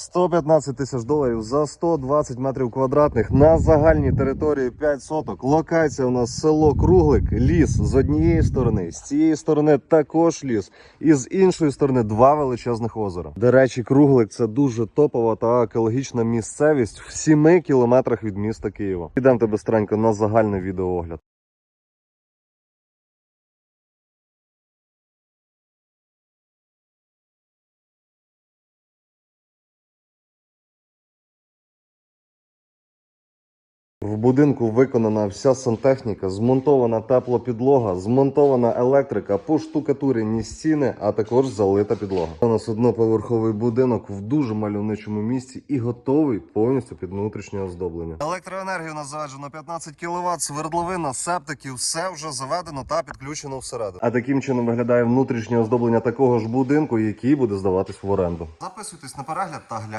115 тисяч доларів за 120 метрів квадратних на загальній території 5 соток. Локація у нас село Круглик, ліс з однієї сторони, з цієї сторони також ліс, і з іншої сторони два величезних озера. До речі, Круглик це дуже топова та екологічна місцевість в 7 кілометрах від міста Києва. Підемо тебе быстренько на загальний відеоогляд. В будинку виконана вся сантехніка, змонтована теплопідлога, змонтована електрика, поштукатурені стіни, а також залита підлога. У нас одноповерховий будинок в дуже мальовничому місці і готовий повністю під внутрішнє оздоблення. Електроенергію нас заведено 15 кВт, свердловина, септики, все вже заведено та підключено всередину. А таким чином виглядає внутрішнє оздоблення такого ж будинку, який буде здаватись в оренду. Записуйтесь на перегляд та гляньте.